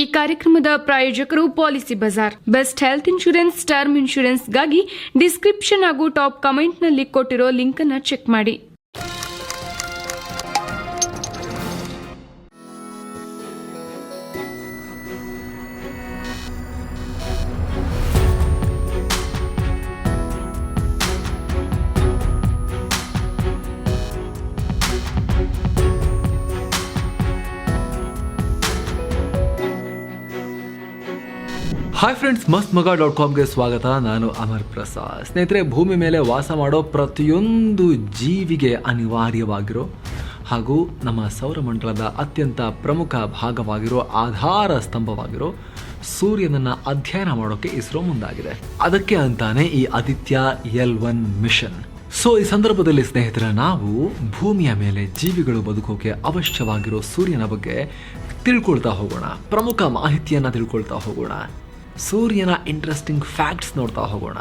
ಈ ಕಾರ್ಯಕ್ರಮದ ಪ್ರಾಯೋಜಕರು Policybazaar. Best health insurance, term ಇನ್ಶೂರೆನ್ಸ್ಗಾಗಿ description ಹಾಗೂ ಟಾಪ್ ಕಮೆಂಟ್ನಲ್ಲಿ ಕೊಟ್ಟಿರೋ ಲಿಂಕ್ ಅನ್ನು ಚೆಕ್ ಮಾಡಿ. ಹಾಯ್ ಫ್ರೆಂಡ್ಸ್ ಮಸ್ತ್ ಮಗ ಡಾಟ್ ಕಾಮ್ಗೆ ಸ್ವಾಗತ. ನಾನು ಅಮರ್ ಪ್ರಸಾದ್. ಸ್ನೇಹಿತರೆ, ಭೂಮಿ ಮೇಲೆ ವಾಸ ಮಾಡೋ ಪ್ರತಿಯೊಂದು ಜೀವಿಗೆ ಅನಿವಾರ್ಯವಾಗಿರೋ ಹಾಗೂ ನಮ್ಮ ಸೌರಮಂಡಲದ ಅತ್ಯಂತ ಪ್ರಮುಖ ಭಾಗವಾಗಿರೋ ಆಧಾರ ಸ್ತಂಭವಾಗಿರೋ ಸೂರ್ಯನನ್ನು ಅಧ್ಯಯನ ಮಾಡೋಕ್ಕೆ ಇಸ್ರೋ ಮುಂದಾಗಿದೆ. ಅದಕ್ಕೆ ಅಂತಾನೆ ಈ Aditya L one mission. So ಈ ಸಂದರ್ಭದಲ್ಲಿ ಸ್ನೇಹಿತರ, ನಾವು ಭೂಮಿಯ ಮೇಲೆ ಜೀವಿಗಳು ಬದುಕೋಕೆ ಅವಶ್ಯವಾಗಿರೋ ಸೂರ್ಯನ ಬಗ್ಗೆ ತಿಳ್ಕೊಳ್ತಾ ಹೋಗೋಣ. ಪ್ರಮುಖ ಮಾಹಿತಿಯನ್ನು ತಿಳ್ಕೊಳ್ತಾ ಹೋಗೋಣ. ಸೂರ್ಯನ ಇಂಟ್ರೆಸ್ಟಿಂಗ್ ಫ್ಯಾಕ್ಟ್ಸ್ ನೋಡ್ತಾ ಹೋಗೋಣ.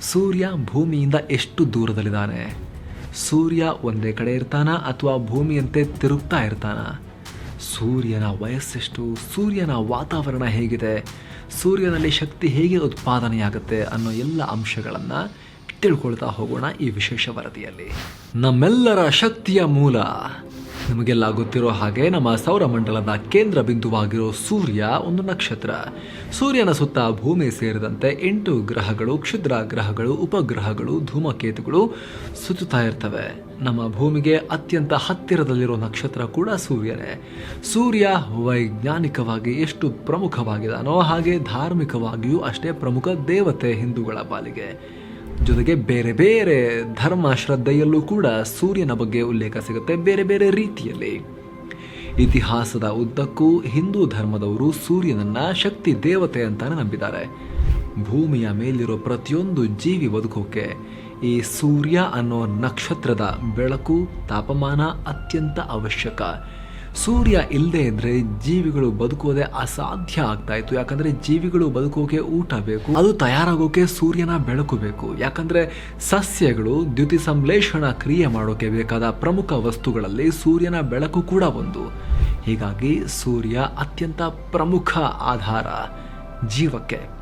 ಸೂರ್ಯ ಭೂಮಿಯಿಂದ ಎಷ್ಟು ದೂರದಲ್ಲಿದ್ದಾನೆ? ಸೂರ್ಯ ಒಂದೇ ಕಡೆ ಇರ್ತಾನ ಅಥವಾ ಭೂಮಿಯಂತೆ ತಿರುಗ್ತಾ ಇರ್ತಾನ? ಸೂರ್ಯನ ವಯಸ್ಸೆಷ್ಟು? ಸೂರ್ಯನ ವಾತಾವರಣ ಹೇಗಿದೆ? ಸೂರ್ಯನಲ್ಲಿ ಶಕ್ತಿ ಹೇಗೆ ಉತ್ಪಾದನೆಯಾಗುತ್ತೆ ಅನ್ನೋ ಎಲ್ಲ ಅಂಶಗಳನ್ನು ತಿಳ್ಕೊಳ್ತಾ ಹೋಗೋಣ ಈ ವಿಶೇಷ ವರದಿಯಲ್ಲಿ. ನಮ್ಮೆಲ್ಲರ ಶಕ್ತಿಯ ಮೂಲ. ನಿಮಗೆಲ್ಲ ಗೊತ್ತಿರೋ ಹಾಗೆ ನಮ್ಮ ಸೌರಮಂಡಲದ ಕೇಂದ್ರ ಬಿಂದುವಾಗಿರೋ ಸೂರ್ಯ ಒಂದು ನಕ್ಷತ್ರ. ಸೂರ್ಯನ ಸುತ್ತ ಭೂಮಿ ಸೇರಿದಂತೆ ಎಂಟು ಗ್ರಹಗಳು, ಕ್ಷುದ್ರ ಗ್ರಹಗಳು, ಉಪಗ್ರಹಗಳು, ಧೂಮಕೇತುಗಳು ಸುತ್ತುತ್ತಾ ಇರ್ತವೆ. ನಮ್ಮ ಭೂಮಿಗೆ ಅತ್ಯಂತ ಹತ್ತಿರದಲ್ಲಿರೋ ನಕ್ಷತ್ರ ಕೂಡ ಸೂರ್ಯನೇ. ಸೂರ್ಯ ವೈಜ್ಞಾನಿಕವಾಗಿ ಎಷ್ಟು ಪ್ರಮುಖವಾಗಿದಾನೋ ಹಾಗೆ ಧಾರ್ಮಿಕವಾಗಿಯೂ ಅಷ್ಟೇ ಪ್ರಮುಖ ದೇವತೆ ಹಿಂದೂಗಳ ಪಾಲಿಗೆ. ಜೊತೆಗೆ ಬೇರೆ ಬೇರೆ ಧರ್ಮ ಶ್ರದ್ಧೆಯಲ್ಲೂ ಕೂಡ ಸೂರ್ಯನ ಬಗ್ಗೆ ಉಲ್ಲೇಖ ಸಿಗುತ್ತೆ ಬೇರೆ ಬೇರೆ ರೀತಿಯಲ್ಲಿ. ಇತಿಹಾಸದ ಉದ್ದಕ್ಕೂ ಹಿಂದೂ ಧರ್ಮದವರು ಸೂರ್ಯನನ್ನ ಶಕ್ತಿ ದೇವತೆ ಅಂತಾನೆ ನಂಬಿದ್ದಾರೆ. ಭೂಮಿಯ ಮೇಲಿರೋ ಪ್ರತಿಯೊಂದು ಜೀವಿ ಬದುಕೋಕೆ ಈ ಸೂರ್ಯ ಅನ್ನೋ ನಕ್ಷತ್ರದ ಬೆಳಕು ತಾಪಮಾನ ಅತ್ಯಂತ ಅವಶ್ಯಕ. ಸೂರ್ಯ ಇಲ್ಲದೆ ಇದ್ರೆ ಜೀವಿಗಳು ಬದುಕೋದೆ ಅಸಾಧ್ಯ ಆಗ್ತಾ ಇತ್ತು. ಯಾಕಂದ್ರೆ ಜೀವಿಗಳು ಬದುಕೋಕೆ ಊಟ ಬೇಕು, ಅದು ತಯಾರಾಗೋಕೆ ಸೂರ್ಯನ ಬೆಳಕು ಬೇಕು. ಯಾಕಂದ್ರೆ ಸಸ್ಯಗಳು ದ್ಯುತಿ ಸಂಶ್ಲೇಷಣ ಕ್ರಿಯೆ ಮಾಡೋಕೆ ಬೇಕಾದ ಪ್ರಮುಖ ವಸ್ತುಗಳಲ್ಲಿ ಸೂರ್ಯನ ಬೆಳಕು ಕೂಡ ಒಂದು. ಹೀಗಾಗಿ ಸೂರ್ಯ ಅತ್ಯಂತ ಪ್ರಮುಖ ಆಧಾರ ಜೀವಕ್ಕೆ.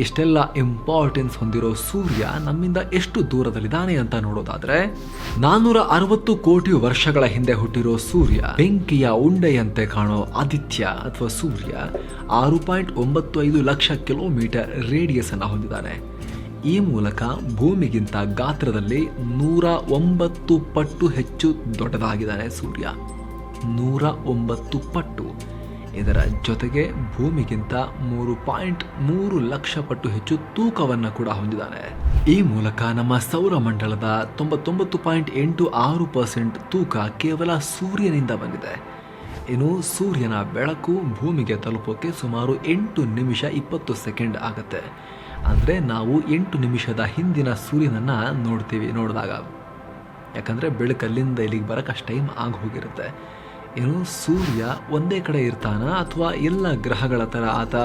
ಇಷ್ಟೆಲ್ಲ ಇಂಪಾರ್ಟೆನ್ಸ್ ಹೊಂದಿರೋ ಸೂರ್ಯ ನಮ್ಮಿಂದ ಎಷ್ಟು ದೂರದಲ್ಲಿದ್ದಾನೆ ಅಂತ ನೋಡೋದಾದ್ರೆ ನಾನ್ನೂರ ಅರವತ್ತು ಕೋಟಿ ವರ್ಷಗಳ ಹಿಂದೆ ಹುಟ್ಟಿರೋ ಸೂರ್ಯ ಬೆಂಕಿಯ ಉಂಡೆಯಂತೆ ಕಾಣೋ ಆದಿತ್ಯ ಅಥವಾ ಸೂರ್ಯ ಆರು ಪಾಯಿಂಟ್ ಒಂಬತ್ತು ಐದು ಲಕ್ಷ ಕಿಲೋಮೀಟರ್ ರೇಡಿಯಸ್ ಅನ್ನು ಹೊಂದಿದ್ದಾನೆ. ಈ ಮೂಲಕ ಭೂಮಿಗಿಂತ ಗಾತ್ರದಲ್ಲಿ ನೂರ ಒಂಬತ್ತು ಪಟ್ಟು ಹೆಚ್ಚು ದೊಡ್ಡದಾಗಿದ್ದಾನೆ ಸೂರ್ಯ. ನೂರ ಒಂಬತ್ತು ಪಟ್ಟು. ಇದರ ಜೊತೆಗೆ ಭೂಮಿಗಿಂತ ಮೂರು ಪಾಯಿಂಟ್ ಮೂರು ಲಕ್ಷ ಪಟ್ಟು ಹೆಚ್ಚು ತೂಕವನ್ನು ಕೂಡ ಹೊಂದಿದ್ದಾನೆ. ಈ ಮೂಲಕ ನಮ್ಮ ಸೌರಮಂಡಲದ ತೊಂಬತ್ತೊಂಬತ್ತು ಪಾಯಿಂಟ್ ಎಂಟು ಆರು ಪರ್ಸೆಂಟ್ ತೂಕ ಕೇವಲ ಸೂರ್ಯನಿಂದ ಬಂದಿದೆ. ಇನ್ನು ಸೂರ್ಯನ ಬೆಳಕು ಭೂಮಿಗೆ ತಲುಪೋಕೆ ಸುಮಾರು ಎಂಟು ನಿಮಿಷ ಇಪ್ಪತ್ತು ಸೆಕೆಂಡ್ ಆಗುತ್ತೆ. ಅಂದರೆ ನಾವು ಎಂಟು ನಿಮಿಷದ ಹಿಂದಿನ ಸೂರ್ಯನನ್ನು ನೋಡ್ತೀವಿ, ನೋಡಿದಾಗ. ಯಾಕಂದರೆ ಬೆಳಕಲ್ಲಿಂದ ಇಲ್ಲಿಗೆ ಬರೋಕೆ ಅಷ್ಟು ಟೈಮ್ ಆಗಿ ಹೋಗಿರುತ್ತೆ. ಏನು ಸೂರ್ಯ ಒಂದೇ ಕಡೆ ಇರ್ತಾನ ಅಥವಾ ಎಲ್ಲ ಗ್ರಹಗಳ ಥರ ಆತ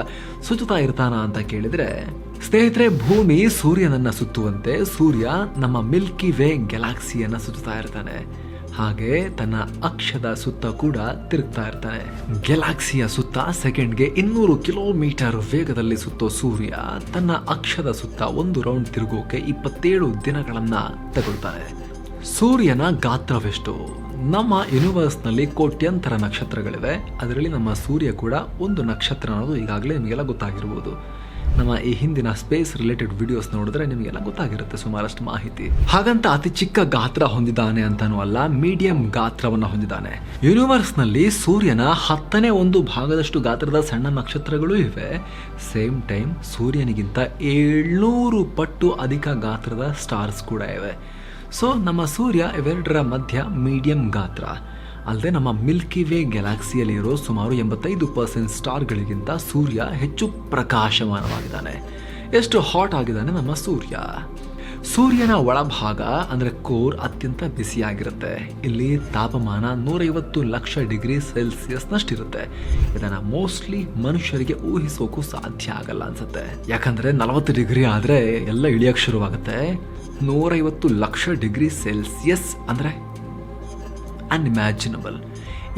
ಸುತ್ತುತ್ತಾ ಇರ್ತಾನ ಅಂತ ಕೇಳಿದರೆ, ಸ್ನೇಹಿತರೆ, ಭೂಮಿ ಸೂರ್ಯನನ್ನ ಸುತ್ತುವಂತೆ ಸೂರ್ಯ ನಮ್ಮ ಮಿಲ್ಕಿ ವೇ ಗ್ಯಾಲಾಕ್ಸಿಯನ್ನ ಸುತ್ತುತ್ತಾ ಇರ್ತಾನೆ. ಹಾಗೆ ತನ್ನ ಅಕ್ಷದ ಸುತ್ತ ಕೂಡ ತಿರುಗ್ತಾ ಇರ್ತಾನೆ. ಗ್ಯಾಲಾಕ್ಸಿಯ ಸುತ್ತ ಸೆಕೆಂಡ್ಗೆ ಇನ್ನೂರು ಕಿಲೋಮೀಟರ್ ವೇಗದಲ್ಲಿ ಸುತ್ತೋ ಸೂರ್ಯ ತನ್ನ ಅಕ್ಷದ ಸುತ್ತ ಒಂದು ರೌಂಡ್ ತಿರುಗೋಕೆ ಇಪ್ಪತ್ತೇಳು ದಿನಗಳನ್ನು ತಗೊಳ್ತಾನೆ. ಸೂರ್ಯನ ಗಾತ್ರವೆಷ್ಟು? ನಮ್ಮ ಯೂನಿವರ್ಸ್ನಲ್ಲಿ ಕೋಟ್ಯಂತರ ನಕ್ಷತ್ರಗಳಿವೆ. ಅದರಲ್ಲಿ ನಮ್ಮ ಸೂರ್ಯ ಕೂಡ ಒಂದು ನಕ್ಷತ್ರ ಅನ್ನೋದು ಈಗಾಗಲೇ ನಿಮಗೆಲ್ಲ ಗೊತ್ತಾಗಿರ್ಬೋದು. ನಮ್ಮ ಈ ಹಿಂದಿನ ಸ್ಪೇಸ್ ರಿಲೇಟೆಡ್ ವಿಡಿಯೋಸ್ ನೋಡಿದ್ರೆ ನಿಮಗೆಲ್ಲ ಗೊತ್ತಾಗಿರುತ್ತೆ ಸುಮಾರಷ್ಟು ಮಾಹಿತಿ. ಹಾಗಂತ ಅತಿ ಚಿಕ್ಕ ಗಾತ್ರ ಹೊಂದಿದ್ದಾನೆ ಅಂತಾನೂ ಅಲ್ಲ ಮೀಡಿಯಂ ಗಾತ್ರವನ್ನು ಹೊಂದಿದ್ದಾನೆ. ಯೂನಿವರ್ಸ್ನಲ್ಲಿ ಸೂರ್ಯನ ಹತ್ತನೇ ಒಂದು ಭಾಗದಷ್ಟು ಗಾತ್ರದ ಸಣ್ಣ ನಕ್ಷತ್ರಗಳು ಇವೆ. ಸೇಮ್ ಟೈಮ್ ಸೂರ್ಯನಿಗಿಂತ ಏಳ್ನೂರು ಪಟ್ಟು ಅಧಿಕ ಗಾತ್ರದ ಸ್ಟಾರ್ಸ್ ಕೂಡ ಇವೆ. ಸೊ ನಮ್ಮ ಸೂರ್ಯ ಇವೆರಡರ ಮಧ್ಯ ಮೀಡಿಯಂ ಗಾತ್ರ. ಅಲ್ಲದೆ ನಮ್ಮ ಮಿಲ್ಕಿ ವೇ ಗ್ಯಾಲಾಕ್ಸಿಯಲ್ಲಿರೋ ಸುಮಾರು ಎಂಬತ್ತೈದು ಪರ್ಸೆಂಟ್ ಸ್ಟಾರ್ಗಳಿಗಿಂತ ಸೂರ್ಯ ಹೆಚ್ಚು ಪ್ರಕಾಶಮಾನವಾಗಿದ್ದಾನೆ. ಎಷ್ಟು ಹಾಟ್ ಆಗಿದ್ದಾನೆ ನಮ್ಮ ಸೂರ್ಯ? ಸೂರ್ಯನ ಒಳಭಾಗ, ಅಂದರೆ ಕೋರ್, ಅತ್ಯಂತ ಬಿಸಿಯಾಗಿರುತ್ತೆ. ಇಲ್ಲಿ ತಾಪಮಾನ ನೂರೈವತ್ತು ಲಕ್ಷ ಡಿಗ್ರಿ ಸೆಲ್ಸಿಯಸ್ನಷ್ಟಿರುತ್ತೆ. ಇದನ್ನು ಮೋಸ್ಟ್ಲಿ ಮನುಷ್ಯರಿಗೆ ಊಹಿಸೋಕು ಸಾಧ್ಯ ಆಗಲ್ಲ ಅನ್ಸುತ್ತೆ. ಯಾಕಂದ್ರೆ ನಲವತ್ತು ಡಿಗ್ರಿ ಆದರೆ ಎಲ್ಲ ಇಳಿಯೋಕ್ಕೆ ಶುರುವಾಗುತ್ತೆ. ನೂರೈವತ್ತು ಲಕ್ಷ ಡಿಗ್ರಿ ಸೆಲ್ಸಿಯಸ್ ಅಂದರೆ ಅನ್ಇಮ್ಯಾಜಿನಬಲ್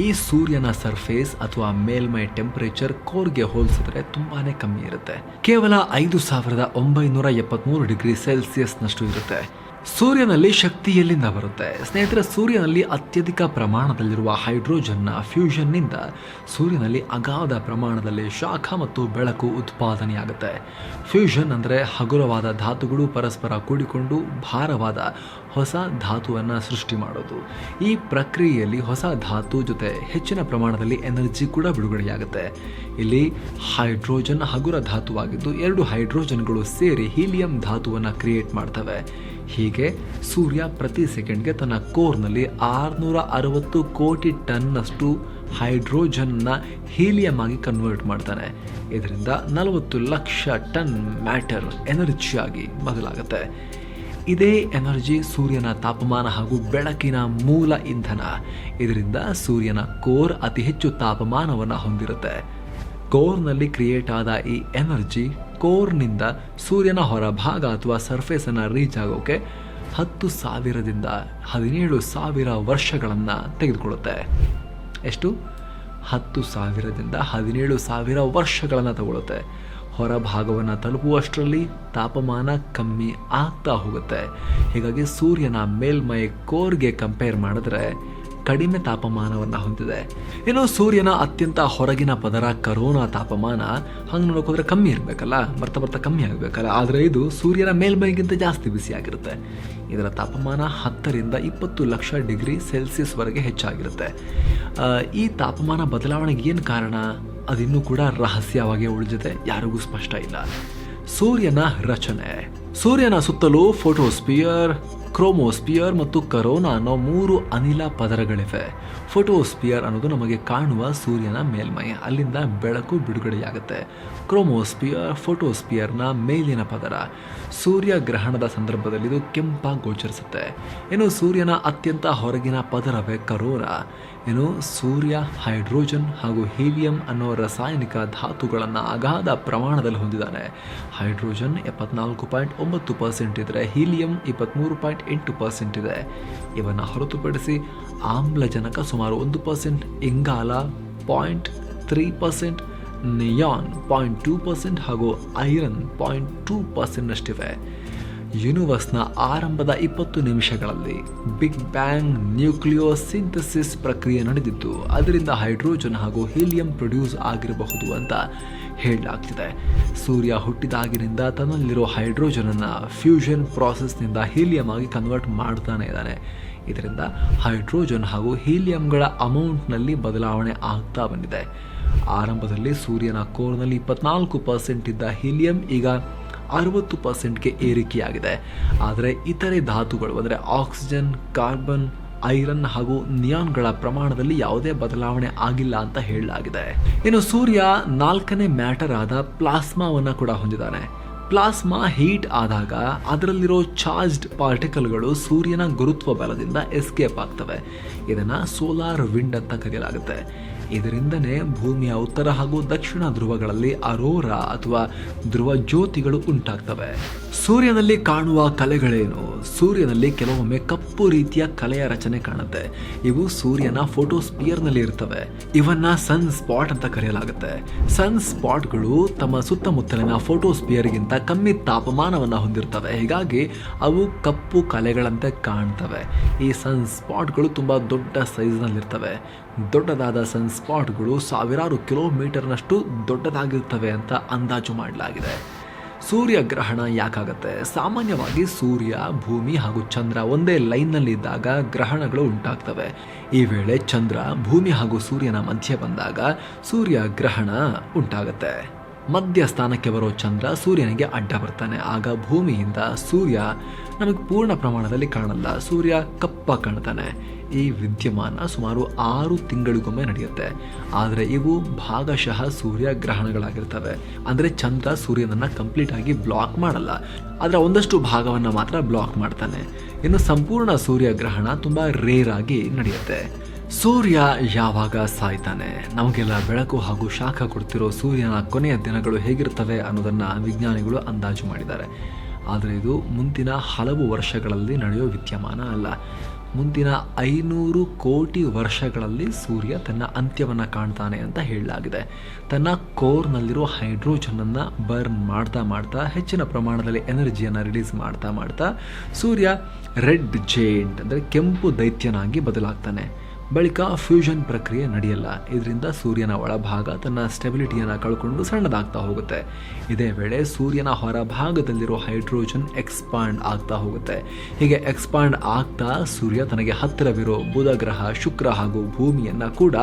ಈ ಸೂರ್ಯನ ಸರ್ಫೇಸ್ ಅಥವಾ ಮೇಲ್ಮೈ ಟೆಂಪರೇಚರ್ ಕೋರ್ಗೆ ಹೋಲಿಸಿದ್ರೆ ತುಂಬಾನೇ ಕಮ್ಮಿ ಇರುತ್ತೆ. ಕೇವಲ ಐದು ಸಾವಿರದ ಒಂಬೈನೂರ ಎಪ್ಪತ್ಮೂರು ಡಿಗ್ರಿ ಸೆಲ್ಸಿಯಸ್ನಷ್ಟು ಇರುತ್ತೆ. ಸೂರ್ಯನಲ್ಲಿ ಶಕ್ತಿ ಎಲ್ಲಿಂದ ಬರುತ್ತೆ? ಸ್ನೇಹಿತರೆ, ಸೂರ್ಯನಲ್ಲಿ ಅತ್ಯಧಿಕ ಪ್ರಮಾಣದಲ್ಲಿರುವ ಹೈಡ್ರೋಜನ್ನ ಫ್ಯೂಷನ್ನಿಂದ ಸೂರ್ಯನಲ್ಲಿ ಅಗಾಧ ಪ್ರಮಾಣದಲ್ಲಿ ಶಾಖ ಮತ್ತು ಬೆಳಕು ಉತ್ಪಾದನೆಯಾಗುತ್ತೆ. ಫ್ಯೂಷನ್ ಅಂದರೆ ಹಗುರವಾದ ಧಾತುಗಳು ಪರಸ್ಪರ ಕೂಡಿಕೊಂಡು ಭಾರವಾದ ಹೊಸ ಧಾತುವನ್ನು ಸೃಷ್ಟಿ ಮಾಡೋದು. ಈ ಪ್ರಕ್ರಿಯೆಯಲ್ಲಿ ಹೊಸ ಧಾತು ಜೊತೆ ಹೆಚ್ಚಿನ ಪ್ರಮಾಣದಲ್ಲಿ ಎನರ್ಜಿ ಕೂಡ ಬಿಡುಗಡೆಯಾಗುತ್ತೆ. ಇಲ್ಲಿ ಹೈಡ್ರೋಜನ್ ಹಗುರ ಧಾತುವಾಗಿದ್ದು ಎರಡು ಹೈಡ್ರೋಜನ್ಗಳು ಸೇರಿ ಹೀಲಿಯಂ ಧಾತುವನ್ನು ಕ್ರಿಯೇಟ್ ಮಾಡ್ತವೆ. ಹೀಗೆ ಸೂರ್ಯ ಪ್ರತಿ ಸೆಕೆಂಡ್ಗೆ ತನ್ನ ಕೋರ್ನಲ್ಲಿ ಆರುನೂರ ಅರವತ್ತು ಕೋಟಿ ಟನ್ನಷ್ಟು ಹೈಡ್ರೋಜನ್ನ ಹೀಲಿಯಂ ಆಗಿ ಕನ್ವರ್ಟ್ ಮಾಡ್ತಾನೆ. ಇದರಿಂದ ನಲವತ್ತು ಲಕ್ಷ ಟನ್ ಮ್ಯಾಟರ್ ಎನರ್ಜಿಯಾಗಿ ಬದಲಾಗುತ್ತೆ. ಇದೇ ಎನರ್ಜಿ ಸೂರ್ಯನ ತಾಪಮಾನ ಹಾಗೂ ಬೆಳಕಿನ ಮೂಲ ಇಂಧನ. ಇದರಿಂದ ಸೂರ್ಯನ ಕೋರ್ ಅತಿ ಹೆಚ್ಚು ತಾಪಮಾನವನ್ನು ಹೊಂದಿರುತ್ತೆ. ಕೋರ್ನಲ್ಲಿ ಕ್ರಿಯೇಟ್ ಆದ ಈ ಎನರ್ಜಿ ಕೋರ್ನಿಂದ ಸೂರ್ಯನ ಹೊರಭಾಗ ಅಥವಾ ಸರ್ಫೇಸನ್ನು ರೀಚ್ ಆಗೋಕೆ ಹತ್ತು ಸಾವಿರದಿಂದ ಹದಿನೇಳು ಸಾವಿರ ವರ್ಷಗಳನ್ನು ತೆಗೆದುಕೊಳ್ಳುತ್ತೆ. ಎಷ್ಟು? ಹತ್ತು ಸಾವಿರದಿಂದ ಹದಿನೇಳು ಸಾವಿರ ವರ್ಷಗಳನ್ನು ತಗೊಳುತ್ತೆ. ಹೊರಭಾಗವನ್ನು ತಲುಪುವಷ್ಟರಲ್ಲಿ ತಾಪಮಾನ ಕಮ್ಮಿ ಆಗ್ತಾ ಹೋಗುತ್ತೆ. ಹೀಗಾಗಿ ಸೂರ್ಯನ ಮೇಲ್ಮೈ ಕೋರ್ಗೆ ಕಂಪೇರ್ ಮಾಡಿದ್ರೆ ಕಡಿಮೆ ತಾಪಮಾನವನ್ನು ಹೊಂದಿದೆ. ಇನ್ನು ಸೂರ್ಯನ ಅತ್ಯಂತ ಹೊರಗಿನ ಪದರ ಕರೋನಾ ತಾಪಮಾನ ಹಂಗೆ ನೋಡೋಕೋದ್ರೆ ಕಮ್ಮಿ ಇರಬೇಕಲ್ಲ, ಬರ್ತಾ ಬರ್ತಾ ಕಮ್ಮಿ ಆಗಬೇಕಲ್ಲ. ಆದರೆ ಇದು ಸೂರ್ಯನ ಮೇಲ್ಮೈಗಿಂತ ಜಾಸ್ತಿ ಬಿಸಿಯಾಗಿರುತ್ತೆ ಇದರ ತಾಪಮಾನ ಹತ್ತರಿಂದ ಇಪ್ಪತ್ತು ಲಕ್ಷ ಡಿಗ್ರಿ ಸೆಲ್ಸಿಯಸ್ವರೆಗೆ ಹೆಚ್ಚಾಗಿರುತ್ತೆ. ಈ ತಾಪಮಾನ ಬದಲಾವಣೆಗೆ ಏನು ಕಾರಣ? ಅದಿನ್ನೂ ಕೂಡ ರಹಸ್ಯವಾಗಿ ಉಳಿದಿದೆ. ಯಾರಿಗೂ ಸ್ಪಷ್ಟ ಇಲ್ಲ. ಸೂರ್ಯನ ರಚನೆ. ಸೂರ್ಯನ ಸುತ್ತಲೂ ಫೋಟೋಸ್ಪಿಯರ್ ಕ್ರೋಮೋಸ್ಪಿಯರ್ ಮತ್ತು ಕರೋನಾ ಅನ್ನೋ ಮೂರು ಅನಿಲ ಪದರಗಳಿವೆ. ಫೋಟೋಸ್ಪಿಯರ್ ಅನ್ನೋದು ನಮಗೆ ಕಾಣುವ ಸೂರ್ಯನ ಮೇಲ್ಮೈ. ಅಲ್ಲಿಂದ ಬೆಳಕು ಬಿಡುಗಡೆಯಾಗುತ್ತೆ. ಕ್ರೋಮೋಸ್ಪಿಯರ್ ಫೋಟೋಸ್ಪಿಯರ್ನ ಮೇಲಿನ ಪದರ. ಸೂರ್ಯ ಗ್ರಹಣದ ಸಂದರ್ಭದಲ್ಲಿ ಇದು ಕೆಂಪಾಗಿ ಗೋಚರಿಸುತ್ತೆ. ಇನ್ನು ಸೂರ್ಯನ ಅತ್ಯಂತ ಹೊರಗಿನ ಪದರವೇ ಕರೋರ? ಇನ್ನು ಸೂರ್ಯ ಹೈಡ್ರೋಜನ್ ಹಾಗೂ ಹೀಲಿಯಂ ಅನ್ನೋ ರಾಸಾಯನಿಕ ಧಾತುಗಳನ್ನು ಅಗಾಧ ಪ್ರಮಾಣದಲ್ಲಿ ಹೊಂದಿದ್ದಾನೆ. ಹೈಡ್ರೋಜನ್ ಎಪ್ಪತ್ನಾಲ್ಕು ಪಾಯಿಂಟ್ ಒಂಬತ್ತು ಪರ್ಸೆಂಟ್ ಇದ್ದರೆ ಹೀಲಿಯಂ ಇಪ್ಪತ್ತ್ಮೂರು ಪಾಯಿಂಟ್ ಎಂಟು ಪರ್ಸೆಂಟ್ ಇದೆ. ಇವನ್ನು ಹೊರತುಪಡಿಸಿ ಆಮ್ಲಜನಕ ಸುಮಾರು ಒಂದು ಪರ್ಸೆಂಟ್ ಇಂಗಾಲ point three percent neon point two percent ಹಾಗೂ ಐರನ್ ಪಾಯಿಂಟ್ ಟೂ ಪರ್ಸೆಂಟ್ನಷ್ಟಿವೆ ಯೂನಿವರ್ಸ್ನ ಆರಂಭದ ಇಪ್ಪತ್ತು ನಿಮಿಷಗಳಲ್ಲಿ ಬಿಗ್ ಬ್ಯಾಂಗ್ ನ್ಯೂಕ್ಲಿಯೋ ಸಿಂಥಸಿಸ್ ಪ್ರಕ್ರಿಯೆ ನಡೆದಿದ್ದು, ಅದರಿಂದ ಹೈಡ್ರೋಜನ್ ಹಾಗೂ ಹೀಲಿಯಂ ಪ್ರೊಡ್ಯೂಸ್ ಆಗಿರಬಹುದು ಅಂತ ಹೇಳಲಾಗ್ತಿದೆ. ಸೂರ್ಯ ಹುಟ್ಟಿದಾಗಿನಿಂದ ತನ್ನಲ್ಲಿರೋ ಹೈಡ್ರೋಜನನ್ನು ಫ್ಯೂಷನ್ ಪ್ರಾಸೆಸ್ನಿಂದ ಹೀಲಿಯಂ ಆಗಿ ಕನ್ವರ್ಟ್ ಮಾಡ್ತಾನೆ ಇದ್ದಾನೆ. ಇದರಿಂದ ಹೈಡ್ರೋಜನ್ ಹಾಗೂ ಹೀಲಿಯಂಗಳ ಅಮೌಂಟ್ನಲ್ಲಿ ಬದಲಾವಣೆ ಆಗ್ತಾ ಬಂದಿದೆ. ಆರಂಭದಲ್ಲಿ ಸೂರ್ಯನ ಕೋರ್ನಲ್ಲಿ ಇಪ್ಪತ್ನಾಲ್ಕು ಪರ್ಸೆಂಟ್ ಇದ್ದ ಹೀಲಿಯಂ ಈಗ ಅರವತ್ತು ಪರ್ಸೆಂಟ್ಗೆ ಏರಿಕೆಯಾಗಿದೆ. ಆದರೆ ಇತರೆ ಧಾತುಗಳು, ಅಂದರೆ ಆಕ್ಸಿಜನ್, ಕಾರ್ಬನ್, ಐರನ್ ಹಾಗೂ ನಿಯಾನ್ಗಳ ಪ್ರಮಾಣದಲ್ಲಿ ಯಾವುದೇ ಬದಲಾವಣೆ ಆಗಿಲ್ಲ ಅಂತ ಹೇಳಲಾಗಿದೆ. ಇನ್ನು ಸೂರ್ಯ ನಾಲ್ಕನೇ ಮ್ಯಾಟರ್ ಆದ ಪ್ಲಾಸ್ಮಾವನ್ನು ಕೂಡ ಹೊಂದಿದ್ದಾನೆ. ಪ್ಲಾಸ್ಮಾ ಹೀಟ್ ಆದಾಗ ಅದರಲ್ಲಿರೋ ಚಾರ್ಜ್ಡ್ ಪಾರ್ಟಿಕಲ್ಗಳು ಸೂರ್ಯನ ಗುರುತ್ವ ಬಲದಿಂದ ಎಸ್ಕೇಪ್ ಆಗ್ತವೆ. ಇದನ್ನು ಸೋಲಾರ್ ವಿಂಡ್ ಅಂತ ಕರೆಯಲಾಗುತ್ತೆ. ಇದರಿಂದನೇ ಭೂಮಿಯ ಉತ್ತರ ಹಾಗೂ ದಕ್ಷಿಣ ಧ್ರುವಗಳಲ್ಲಿ ಅರೋರಾ ಅಥವಾ ಧ್ರುವ ಜ್ಯೋತಿಗಳು ಉಂಟಾಗ್ತವೆ. ಸೂರ್ಯನಲ್ಲಿ ಕಾಣುವ ಕಲೆಗಳೇನು? ಸೂರ್ಯನಲ್ಲಿ ಕೆಲವೊಮ್ಮೆ ಕಪ್ಪು ರೀತಿಯ ಕಲೆಯ ರಚನೆ ಕಾಣುತ್ತೆ. ಇವು ಸೂರ್ಯನ ಫೋಟೋಸ್ಪಿಯರ್ನಲ್ಲಿ ಇರ್ತವೆ. ಇವನ್ನ ಸನ್ ಸ್ಪಾಟ್ ಅಂತ ಕರೆಯಲಾಗುತ್ತೆ. ಸನ್ ಸ್ಪಾಟ್ಗಳು ತಮ್ಮ ಸುತ್ತಮುತ್ತಲಿನ ಫೋಟೋಸ್ಪಿಯರ್ಗಿಂತ ಕಮ್ಮಿ ತಾಪಮಾನವನ್ನು ಹೊಂದಿರ್ತವೆ. ಹೀಗಾಗಿ ಅವು ಕಪ್ಪು ಕಲೆಗಳಂತೆ ಕಾಣ್ತವೆ. ಈ ಸನ್ ಸ್ಪಾಟ್ಗಳು ತುಂಬ ದೊಡ್ಡ ಸೈಜ್ನಲ್ಲಿರ್ತವೆ ದೊಡ್ಡದಾದ ಸನ್ ಸ್ಪಾಟ್ಗಳು ಸಾವಿರಾರು ಕಿಲೋಮೀಟರ್ನಷ್ಟು ದೊಡ್ಡದಾಗಿರ್ತವೆ ಅಂತ ಅಂದಾಜು ಮಾಡಲಾಗಿದೆ. ಸೂರ್ಯ ಗ್ರಹಣ ಯಾಕಾಗತ್ತೆ? ಸಾಮಾನ್ಯವಾಗಿ ಸೂರ್ಯ, ಭೂಮಿ ಹಾಗೂ ಚಂದ್ರ ಒಂದೇ ಲೈನ್ನಲ್ಲಿ ಇದ್ದಾಗ ಗ್ರಹಣಗಳು ಉಂಟಾಗ್ತವೆ. ಈ ವೇಳೆ ಚಂದ್ರ, ಭೂಮಿ ಹಾಗೂ ಸೂರ್ಯನ ಮಧ್ಯೆ ಬಂದಾಗ ಸೂರ್ಯ ಗ್ರಹಣ ಉಂಟಾಗತ್ತೆ. ಮಧ್ಯ ಸ್ಥಾನಕ್ಕೆ ಬರೋ ಚಂದ್ರ ಸೂರ್ಯನಿಗೆ ಅಡ್ಡ ಬರ್ತಾನೆ. ಆಗ ಭೂಮಿಯಿಂದ ಸೂರ್ಯ ನಮಗೆ ಪೂರ್ಣ ಪ್ರಮಾಣದಲ್ಲಿ ಕಾಣಲ್ಲ. ಸೂರ್ಯ ಕಪ್ಪ ಕಾಣ್ತಾನೆ. ಈ ವಿದ್ಯಮಾನ ಸುಮಾರು ಆರು ತಿಂಗಳಿಗೊಮ್ಮೆ ನಡೆಯುತ್ತೆ. ಆದರೆ ಇವು ಭಾಗಶಃ ಸೂರ್ಯ ಗ್ರಹಣಗಳಾಗಿರ್ತವೆ. ಅಂದರೆ ಚಂದ್ರ ಸೂರ್ಯನನ್ನು ಕಂಪ್ಲೀಟ್ ಆಗಿ ಬ್ಲಾಕ್ ಮಾಡಲ್ಲ. ಆದರೆ ಒಂದಷ್ಟು ಭಾಗವನ್ನು ಮಾತ್ರ ಬ್ಲಾಕ್ ಮಾಡ್ತಾನೆ. ಇನ್ನು ಸಂಪೂರ್ಣ ಸೂರ್ಯ ಗ್ರಹಣ ತುಂಬ ರೇರ್ ಆಗಿ ನಡೆಯುತ್ತೆ. ಸೂರ್ಯ ಯಾವಾಗ ಸಾಯ್ತಾನೆ? ನಮಗೆಲ್ಲ ಬೆಳಕು ಹಾಗೂ ಶಾಖ ಕೊಡ್ತಿರೋ ಸೂರ್ಯನ ಕೊನೆಯ ದಿನಗಳು ಹೇಗಿರ್ತವೆ ಅನ್ನೋದನ್ನು ವಿಜ್ಞಾನಿಗಳು ಅಂದಾಜು ಮಾಡಿದ್ದಾರೆ. ಆದರೆ ಇದು ಮುಂದಿನ ಹಲವು ವರ್ಷಗಳಲ್ಲಿ ನಡೆಯೋ ವಿದ್ಯಮಾನ ಅಲ್ಲ. ಮುಂದಿನ ಐನೂರು ಕೋಟಿ ವರ್ಷಗಳಲ್ಲಿ ಸೂರ್ಯ ತನ್ನ ಅಂತ್ಯವನ್ನು ಕಾಣ್ತಾನೆ ಅಂತ ಹೇಳಲಾಗಿದೆ. ತನ್ನ ಕೋರ್ನಲ್ಲಿರೋ ಹೈಡ್ರೋಜನನ್ನು ಬರ್ನ್ ಮಾಡ್ತಾ ಮಾಡ್ತಾ, ಹೆಚ್ಚಿನ ಪ್ರಮಾಣದಲ್ಲಿ ಎನರ್ಜಿಯನ್ನು ರಿಲೀಸ್ ಮಾಡ್ತಾ ಮಾಡ್ತಾ ಸೂರ್ಯ ರೆಡ್ ಜೇಂಟ್, ಅಂದರೆ ಕೆಂಪು ದೈತ್ಯನಾಗಿ ಬದಲಾಗ್ತಾನೆ. ಬಳಿಕ ಫ್ಯೂಷನ್ ಪ್ರಕ್ರಿಯೆ ನಡೆಯಲ್ಲ. ಇದರಿಂದ ಸೂರ್ಯನ ಒಳಭಾಗ ತನ್ನ ಸ್ಟೆಬಿಲಿಟಿಯನ್ನು ಕಳ್ಕೊಂಡು ಸಣ್ಣದಾಗ್ತಾ ಹೋಗುತ್ತೆ. ಇದೇ ವೇಳೆ ಸೂರ್ಯನ ಹೊರಭಾಗದಲ್ಲಿರೋ ಹೈಡ್ರೋಜನ್ ಎಕ್ಸ್ಪಾಂಡ್ ಆಗ್ತಾ ಹೋಗುತ್ತೆ. ಹೀಗೆ ಎಕ್ಸ್ಪಾಂಡ್ ಆಗ್ತಾ ಸೂರ್ಯ ತನಗೆ ಹತ್ತಿರವಿರೋ ಬುಧ ಗ್ರಹ, ಶುಕ್ರ ಹಾಗೂ ಭೂಮಿಯನ್ನು ಕೂಡ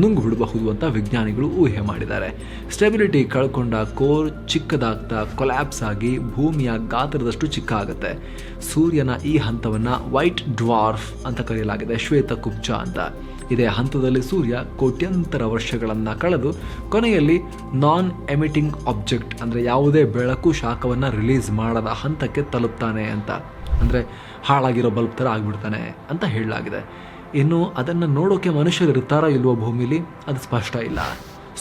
ನುಂಗು ಬಿಡಬಹುದು ಅಂತ ವಿಜ್ಞಾನಿಗಳು ಊಹೆ ಮಾಡಿದ್ದಾರೆ. ಸ್ಟೆಬಿಲಿಟಿ ಕಳ್ಕೊಂಡ ಕೋರ್ ಚಿಕ್ಕದಾಗ್ತಾ ಕೊಲ್ಯಾಪ್ಸ್ ಆಗಿ ಭೂಮಿಯ ಗಾತ್ರದಷ್ಟು ಚಿಕ್ಕ ಆಗುತ್ತೆ ಸೂರ್ಯನ ಈ ಹಂತವನ್ನು ವೈಟ್ ಡ್ವಾರ್ಫ್ ಅಂತ ಕರೆಯಲಾಗಿದೆ ಶ್ವೇತ ಕುಬ್ಜ ಅಂತ. ಇದೇ ಹಂತದಲ್ಲಿ ಸೂರ್ಯ ಕೋಟ್ಯಂತರ ವರ್ಷಗಳನ್ನು ಕಳೆದು ಕೊನೆಯಲ್ಲಿ ನಾನ್ ಎಮಿಟಿಂಗ್ ಆಬ್ಜೆಕ್ಟ್ ಅಂದರೆ ಯಾವುದೇ ಬೆಳಕು ಶಾಖವನ್ನು ರಿಲೀಸ್ ಮಾಡದ ಹಂತಕ್ಕೆ ತಲುಪ್ತಾನೆ ಅಂತ. ಅಂದರೆ ಹಾಳಾಗಿರೋ ಬಲ್ಬ್ ಥರ ಆಗಿಬಿಡ್ತಾನೆ ಅಂತ ಹೇಳಲಾಗಿದೆ. ಇನ್ನು ಅದನ್ನು ನೋಡೋಕೆ ಮನುಷ್ಯರು ಇರ್ತಾರೋ ಇಲ್ವೋ ಭೂಮಿಲಿ, ಅದು ಸ್ಪಷ್ಟ ಇಲ್ಲ.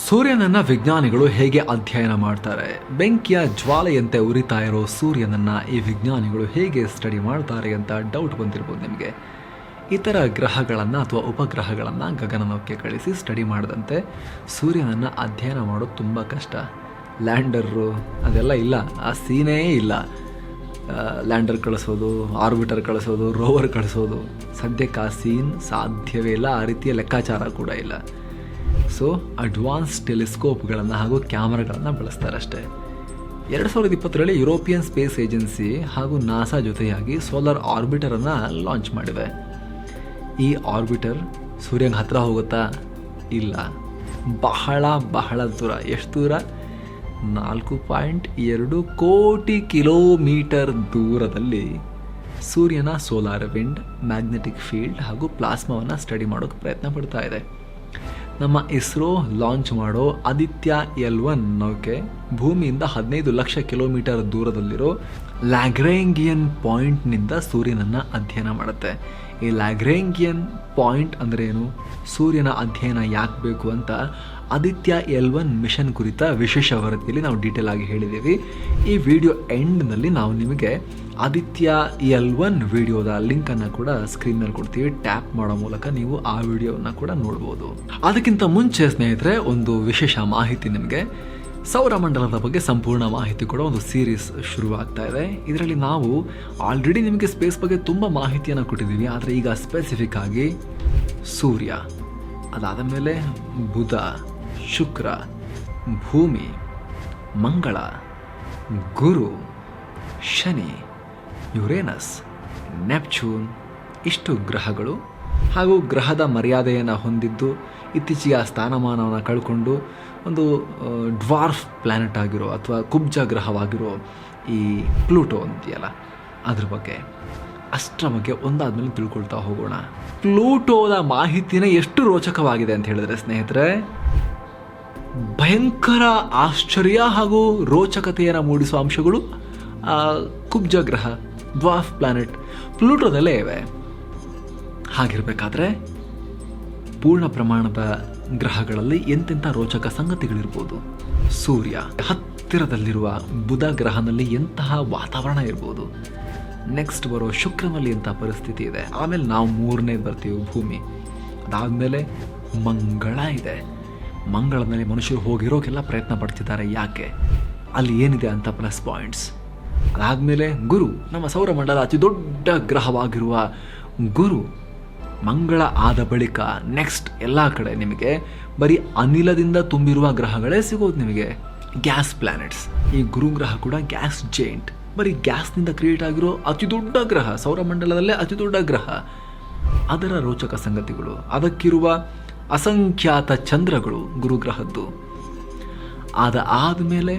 ಸೂರ್ಯನನ್ನು ವಿಜ್ಞಾನಿಗಳು ಹೇಗೆ ಅಧ್ಯಯನ ಮಾಡ್ತಾರೆ? ಬೆಂಕಿಯ ಜ್ವಾಲೆಯಂತೆ ಉರಿತಾ ಇರೋ ಸೂರ್ಯನನ್ನು ಈ ವಿಜ್ಞಾನಿಗಳು ಹೇಗೆ ಸ್ಟಡಿ ಮಾಡ್ತಾರೆ ಅಂತ ಡೌಟ್ ಬಂದಿರ್ಬೋದು ನಿಮಗೆ. ಇತರ ಗ್ರಹಗಳನ್ನು ಅಥವಾ ಉಪಗ್ರಹಗಳನ್ನು ಗಗನನೌಕೆ ಕಳಿಸಿ ಸ್ಟಡಿ ಮಾಡದಂತೆ ಸೂರ್ಯನನ್ನು ಅಧ್ಯಯನ ಮಾಡೋದು ತುಂಬ ಕಷ್ಟ. ಲ್ಯಾಂಡರು ಅದೆಲ್ಲ ಇಲ್ಲ. ಆ ಸೀನೇ ಇಲ್ಲ. ಲ್ಯಾಂಡರ್ ಕಳಿಸೋದು, ಆರ್ಬಿಟರ್ ಕಳಿಸೋದು, ರೋವರ್ ಕಳಿಸೋದು. ಸದ್ಯಕ್ಕೆ ಆ ಸೀನ್ ಸಾಧ್ಯವೇ ಇಲ್ಲ. ಆ ರೀತಿಯ ಲೆಕ್ಕಾಚಾರ ಕೂಡ ಇಲ್ಲ. ಸೊ ಅಡ್ವಾನ್ಸ್ ಟೆಲಿಸ್ಕೋಪ್ಗಳನ್ನು ಹಾಗೂ ಕ್ಯಾಮ್ರಾಗಳನ್ನು ಬಳಸ್ತಾರಷ್ಟೇ. ಎರಡು ಸಾವಿರದ ಇಪ್ಪತ್ತರಲ್ಲಿ ಯುರೋಪಿಯನ್ ಸ್ಪೇಸ್ ಏಜೆನ್ಸಿ ಹಾಗೂ ನಾಸಾ ಜೊತೆಯಾಗಿ ಸೋಲಾರ್ ಆರ್ಬಿಟರನ್ನು ಲಾಂಚ್ ಮಾಡಿವೆ. ಈ ಆರ್ಬಿಟರ್ ಸೂರ್ಯನ ಹತ್ತಿರ ಹೋಗುತ್ತಾ? ಇಲ್ಲ. ಬಹಳ ಬಹಳ ದೂರ. ಎಷ್ಟು ದೂರ? ನಾಲ್ಕು ಪಾಯಿಂಟ್ ಎರಡು ಕೋಟಿ ಕಿಲೋಮೀಟರ್ ದೂರದಲ್ಲಿ ಸೂರ್ಯನ ಸೋಲಾರ್ ವಿಂಡ್, ಮ್ಯಾಗ್ನೆಟಿಕ್ ಫೀಲ್ಡ್ ಹಾಗೂ ಪ್ಲಾಸ್ಮಾವನ್ನು ಸ್ಟಡಿ ಮಾಡೋಕ್ಕೆ ಪ್ರಯತ್ನ ಪಡ್ತಾ ಇದೆ. ನಮ್ಮ ಇಸ್ರೋ ಲಾಂಚ್ ಮಾಡೋ ಆದಿತ್ಯ ಎಲ್ ಒನ್ ನೌಕೆ ಭೂಮಿಯಿಂದ ಹದಿನೈದು ಲಕ್ಷ ಕಿಲೋಮೀಟರ್ ದೂರದಲ್ಲಿರೋ ಲ್ಯಾಗ್ರೇಂಗಿಯನ್ ಪಾಯಿಂಟ್ನಿಂದ ಸೂರ್ಯನನ್ನು ಅಧ್ಯಯನ ಮಾಡುತ್ತೆ. ಈ ಲ್ಯಾಗ್ರೇಂಗಿಯನ್ ಪಾಯಿಂಟ್ ಅಂದ್ರೇನು ಸೂರ್ಯನ ಅಧ್ಯಯನ ಯಾಕೆ ಬೇಕು ಅಂತ ಆದಿತ್ಯ ಎಲ್ ಒನ್ ಮಿಷನ್ ಕುರಿತ ವಿಶೇಷ ವರದಿಯಲ್ಲಿ ನಾವು ಡೀಟೇಲ್ ಆಗಿ ಹೇಳಿದ್ದೀವಿ. ಈ ವಿಡಿಯೋ ಎಂಡ್ನಲ್ಲಿ ನಾವು ನಿಮಗೆ ಆದಿತ್ಯ ಎಲ್ ಒನ್ ವಿಡಿಯೋದ ಲಿಂಕನ್ನು ಕೂಡ ಸ್ಕ್ರೀನ್ ಕೊಡ್ತೀವಿ. ಟ್ಯಾಪ್ ಮಾಡೋ ಮೂಲಕ ನೀವು ಆ ವಿಡಿಯೋವನ್ನು ಕೂಡ ನೋಡ್ಬೋದು. ಅದಕ್ಕಿಂತ ಮುಂಚೆ ಸ್ನೇಹಿತರೆ, ಒಂದು ವಿಶೇಷ ಮಾಹಿತಿ ನಿಮಗೆ. ಸೌರಮಂಡಲದ ಬಗ್ಗೆ ಸಂಪೂರ್ಣ ಮಾಹಿತಿ ಕೂಡ ಒಂದು ಸೀರೀಸ್ ಶುರುವಾಗ್ತಾ ಇದೆ. ಇದರಲ್ಲಿ ನಾವು ಆಲ್ರೆಡಿ ನಿಮಗೆ ಸ್ಪೇಸ್ ಬಗ್ಗೆ ತುಂಬ ಮಾಹಿತಿಯನ್ನು ಕೊಟ್ಟಿದ್ದೀವಿ. ಆದರೆ ಈಗ ಸ್ಪೆಸಿಫಿಕ್ ಆಗಿ ಸೂರ್ಯ, ಅದಾದ ಮೇಲೆ ಬುಧ ಶುಕ್ರ, ಭೂಮಿ, ಮಂಗಳ, ಗುರು, ಶನಿ, ಯುರೇನಸ್, ನೆಪ್ಚೂನ್ ಇಷ್ಟು ಗ್ರಹಗಳು ಹಾಗೂ ಗ್ರಹದ ಮರ್ಯಾದೆಯನ್ನು ಹೊಂದಿದ್ದು ಇತ್ತೀಚೆಗೆ ಆ ಸ್ಥಾನಮಾನವನ್ನು ಕಳ್ಕೊಂಡು ಒಂದು ಡ್ವಾರ್ಫ್ ಪ್ಲ್ಯಾನೆಟ್ ಆಗಿರೋ ಅಥವಾ ಕುಬ್ಜ ಗ್ರಹವಾಗಿರೋ ಈ ಪ್ಲೂಟೋ ಅಂತೀಯಲ್ಲ, ಅದ್ರ ಬಗ್ಗೆ ಅಷ್ಟರ ಬಗ್ಗೆ ಒಂದಾದ್ಮೇಲೆ ತಿಳ್ಕೊಳ್ತಾ ಹೋಗೋಣ. ಪ್ಲೂಟೋದ ಮಾಹಿತಿನೇ ಎಷ್ಟು ರೋಚಕವಾಗಿದೆ ಅಂತ ಹೇಳಿದ್ರೆ ಸ್ನೇಹಿತರೆ ಭಯಂಕರ ಆಶ್ಚರ್ಯ ಹಾಗೂ ರೋಚಕತೆಯನ್ನು ಮೂಡಿಸುವ ಅಂಶಗಳು ಕುಬ್ಜ ಗ್ರಹ ದ್ವಾಫ್ ಪ್ಲಾನೆಟ್, ಪ್ಲೂಟೋದಲ್ಲೇ ಇವೆ. ಹಾಗಿರಬೇಕಾದ್ರೆ, ಪೂರ್ಣ ಪ್ರಮಾಣದ ಗ್ರಹಗಳಲ್ಲಿ ಎಂತೆಂಥ ರೋಚಕ ಸಂಗತಿಗಳಿರ್ಬೋದು. ಸೂರ್ಯ ಹತ್ತಿರದಲ್ಲಿರುವ ಬುಧ ಗ್ರಹನಲ್ಲಿ ಎಂತಹ ವಾತಾವರಣ ಇರ್ಬೋದು. ನೆಕ್ಸ್ಟ್ ಬರೋ ಶುಕ್ರನಲ್ಲಿ ಎಂಥ ಪರಿಸ್ಥಿತಿ ಇದೆ. ಆಮೇಲೆ ನಾವು ಮೂರನೇ ಬರ್ತೀವಿ ಭೂಮಿ. ಅದಾದಮೇಲೆ ಮಂಗಳ ಇದೆ. ಮಂಗಳ ಮೇಲೆ ಮನುಷ್ಯರು ಹೋಗಿರೋಕೆಲ್ಲ ಪ್ರಯತ್ನ ಪಡ್ತಿದ್ದಾರೆ. ಯಾಕೆ? ಅಲ್ಲಿ ಏನಿದೆ ಅಂತ ಪ್ಲಸ್ ಪಾಯಿಂಟ್ಸ್ ಅದಾದಮೇಲೆ ಗುರು, ನಮ್ಮ ಸೌರಮಂಡಲ ಅತಿ ದೊಡ್ಡ ಗ್ರಹವಾಗಿರುವ ಗುರು, ಮಂಗಳ ಆದ ಬಳಿಕ ನೆಕ್ಸ್ಟ್ ಎಲ್ಲ ಕಡೆ ನಿಮಗೆ ಬರೀ ಅನಿಲದಿಂದ ತುಂಬಿರುವ ಗ್ರಹಗಳೇ ಸಿಗೋದು ನಿಮಗೆ. ಗ್ಯಾಸ್ ಪ್ಲಾನೆಟ್ಸ್ ಈ ಗುರು ಗ್ರಹ ಕೂಡ ಗ್ಯಾಸ್ ಜೇಂಟ್ ಬರೀ ಗ್ಯಾಸ್ನಿಂದ ಕ್ರಿಯೇಟ್ ಆಗಿರೋ ಅತಿ ದೊಡ್ಡ ಗ್ರಹ ಸೌರಮಂಡಲದಲ್ಲೇ ಅತಿ ದೊಡ್ಡ ಗ್ರಹ. ಅದರ ರೋಚಕ ಸಂಗತಿಗಳು. ಅದಕ್ಕಿರುವ ಅಸಂಖ್ಯಾತ ಚಂದ್ರಗಳು ಗುರುಗ್ರಹದ್ದು. ಆದ ಆದಮೇಲೆ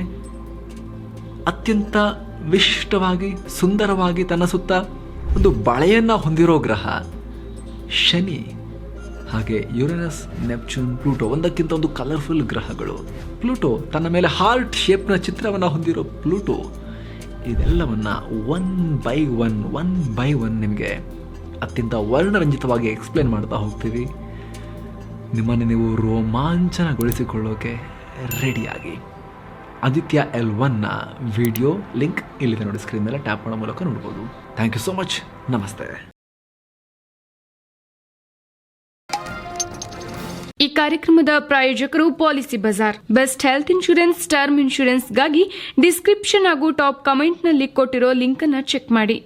ಅತ್ಯಂತ ವಿಶಿಷ್ಟವಾಗಿ, ಸುಂದರವಾಗಿ ತನ್ನ ಸುತ್ತ ಒಂದು ಬಳೆಯನ್ನು ಹೊಂದಿರೋ ಗ್ರಹ ಶನಿ, ಹಾಗೆ ಯುರೇನಸ್, ನೆಪ್ಚೂನ್, ಪ್ಲೂಟೋ ಒಂದಕ್ಕಿಂತ ಒಂದು ಕಲರ್ಫುಲ್ ಗ್ರಹಗಳು. ಪ್ಲೂಟೋ ತನ್ನ ಮೇಲೆ ಹಾರ್ಟ್ ಶೇಪ್ನ ಚಿತ್ರವನ್ನು ಹೊಂದಿರೋ ಪ್ಲೂಟೋ, ಇದೆಲ್ಲವನ್ನು one by one one by one ನಿಮಗೆ ಅತ್ಯಂತ ವರ್ಣರಂಜಿತವಾಗಿ ಎಕ್ಸ್ಪ್ಲೇನ್ ಮಾಡ್ತಾ ಹೋಗ್ತೀವಿ. ನಿಮ್ಮನ್ನು ನೀವು ರೋಮಾಂಚನಗೊಳಿಸಿಕೊಳ್ಳೋಕೆ ರೆಡಿಯಾಗಿ. ಆದಿತ್ಯ ಎಲ್ ಒನ್ನ ವಿಡಿಯೋ ಲಿಂಕ್ ಇಲ್ಲಿದೆ ನೋಡಿ ಸ್ಕ್ರೀನ್ ಮೇಲೆ. ಟ್ಯಾಪ್ ಮಾಡೋ ಮೂಲಕ ನೋಡ್ಬೋದು. ಥ್ಯಾಂಕ್ ಯು ಸೋ ಮಚ್ ನಮಸ್ತೆ. ಈ ಕಾರ್ಯಕ್ರಮದ ಪ್ರಾಯೋಜಕರು Policybazaar best health insurance term ಇನ್ಶೂರೆನ್ಸ್ಗಾಗಿ description ಹಾಗೂ ಟಾಪ್ ಕಮೆಂಟ್ನಲ್ಲಿ ಕೊಟ್ಟಿರೋ ಲಿಂಕ್ ಅನ್ನು ಚೆಕ್ ಮಾಡಿ.